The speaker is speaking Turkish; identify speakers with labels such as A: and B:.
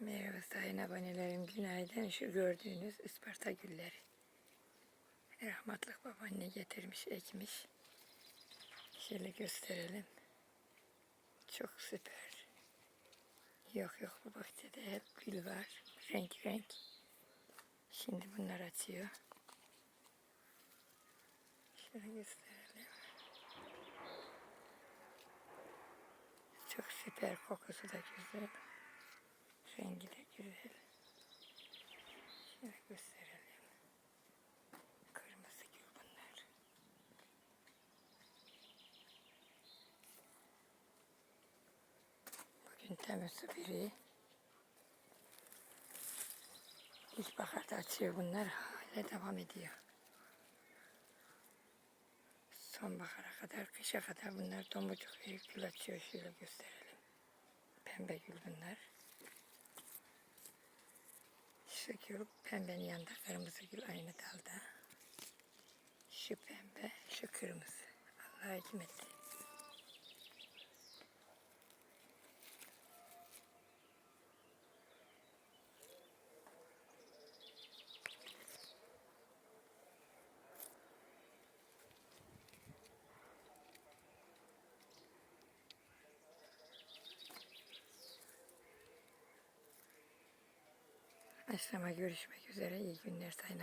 A: Sayın abonelerim günaydın. Şu gördüğünüz Isparta gülleri. Rahmatlık babaanne getirmiş, ekmiş. Şöyle gösterelim. Çok süper. Yok yok bu bahçede hep gül var. Renk renk. Şimdi bunlar açıyor. Şöyle gösterelim. Çok süper. Kokusu da güzel. Rengi de güzel. Şöyle gösterelim. Kırmızı gül bunlar. Bugün Temmuz biri. İlkbaharda açıyor bunlar. Hala devam ediyor. Sonbahara kadar, kışa kadar bunlar domuzcuk gül açıyor. Şöyle gösterelim. Pembe gül bunlar. Şu gül pembenin yanında kırmızı gül aynı dalda. Şu pembe, şu kırmızı. Allah'a hikmet. Akşama görüşmek üzere. İyi günler Sayın